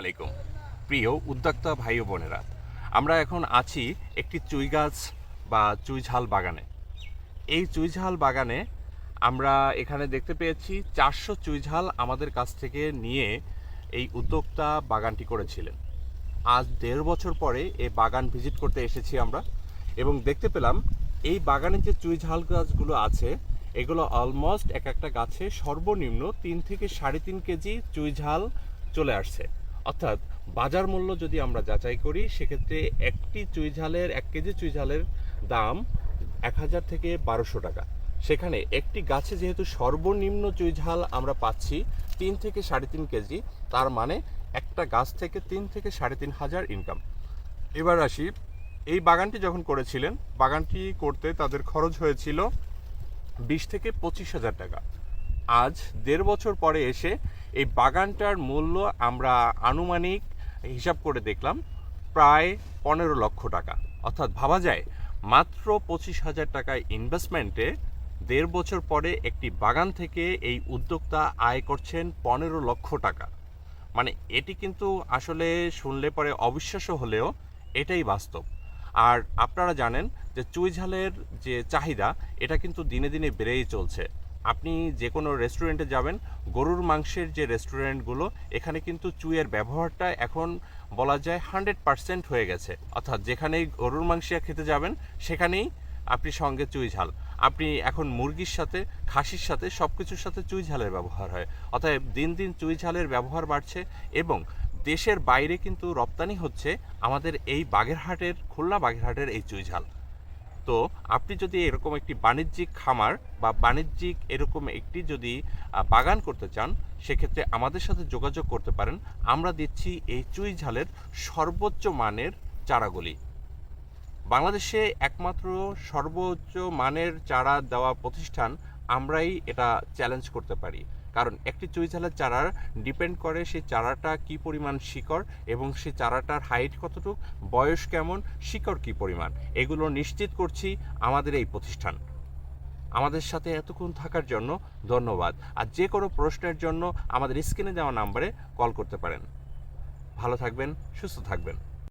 আলাইকুম। প্রিয় উদ্যোক্তা ভাই ও বোনেরা, আমরা এখন আছি একটি চুই গাছ বা চুই ঝাল বাগানে। এই চুই ঝাল বাগানে আমরা এখানে দেখতে পেয়েছি চারশো চুই ঝাল আমাদের কাছ থেকে নিয়ে এই উদ্যোক্তা বাগানটি করেছিলেন। আজ দেড় বছর পরে এই বাগান ভিজিট করতে এসেছি আমরা এবং দেখতে পেলাম এই বাগানে যে চুই ঝাল গাছগুলো আছে, এগুলো অলমোস্ট এক একটা গাছে সর্বনিম্ন তিন থেকে সাড়ে তিন কেজি চুই ঝাল চলে আসছে। অর্থাৎ বাজার মূল্য যদি আমরা যাচাই করি, সেক্ষেত্রে একটি চুই ঝালের, এক কেজি চুই ঝালের দাম এক হাজার থেকে বারোশো টাকা। সেখানে একটি গাছে যেহেতু সর্বনিম্ন চুই ঝাল আমরা পাচ্ছি তিন থেকে সাড়ে তিন কেজি, তার মানে একটা গাছ থেকে তিন থেকে সাড়ে তিন হাজার ইনকাম এবার আসি, এই বাগানটি যখন করেছিলেন, বাগানটি করতে তাদের খরচ হয়েছিল বিশ থেকে পঁচিশ হাজার টাকা। আজ দেড় বছর পরে এসে এই বাগানটার মূল্য আমরা আনুমানিক হিসাব করে দেখলাম প্রায় পনেরো লক্ষ টাকা। অর্থাৎ ভাবা যায়, মাত্র পঁচিশ হাজার টাকায় ইনভেস্টমেন্টে দেড় বছর পরে একটি বাগান থেকে এই উদ্যোক্তা আয় করছেন পনেরো লক্ষ টাকা। মানে এটি কিন্তু আসলে শুনলে পরে অবিশ্বাস্য হলেও এটাই বাস্তব। আর আপনারা জানেন যে চুইঝালের যে চাহিদা, এটা কিন্তু দিনে দিনে বেড়েই চলছে। আপনি যে কোনো রেস্টুরেন্টে যাবেন, গরুর মাংসের যে রেস্টুরেন্টগুলো এখানে কিন্তু চুইয়ের ব্যবহারটা এখন বলা যায় হান্ড্রেড পার্সেন্ট হয়ে গেছে। অর্থাৎ যেখানেই গরুর মাংস খেতে যাবেন, সেখানেই আপনি সঙ্গে চুই ঝাল। আপনি এখন মুরগির সাথে, খাসির সাথে সব কিছুর সাথে চুই ঝালের ব্যবহার হয়। অতএব দিন দিন চুই ঝালের ব্যবহার বাড়ছে এবং দেশের বাইরে কিন্তু রপ্তানি হচ্ছে আমাদের এই বাগেরহাটের, খুলনা বাগেরহাটের এই চুই ঝাল। তো আপনি যদি এরকম একটি বাণিজ্যিক খামার বা বাণিজ্যিক এরকম একটি যদি বাগান করতে চান, সেক্ষেত্রে আমাদের সাথে যোগাযোগ করতে পারেন। আমরা দিচ্ছি এই চুই ঝালের সর্বোচ্চ মানের চারাগুলি। বাংলাদেশে একমাত্র সর্বোচ্চ মানের চারা দেওয়া প্রতিষ্ঠান, আমরাই এটা চ্যালেঞ্জ করতে পারি। কারণ একটি চুই ঝালের চারার ডিপেন্ড করে সেই চারাটা কি পরিমাণ শিকড় এবং সেই চারাটার হাইট কতটুক, বয়স কেমন, শিকড় কি পরিমাণ, এগুলো নিশ্চিত করছি আমাদের এই প্রতিষ্ঠান। আমাদের সাথে এতক্ষণ থাকার জন্য ধন্যবাদ। আর যে কোনো প্রশ্নের জন্য আমাদের স্ক্রিনে দেওয়া নাম্বারে কল করতে পারেন। ভালো থাকবেন, সুস্থ থাকবেন।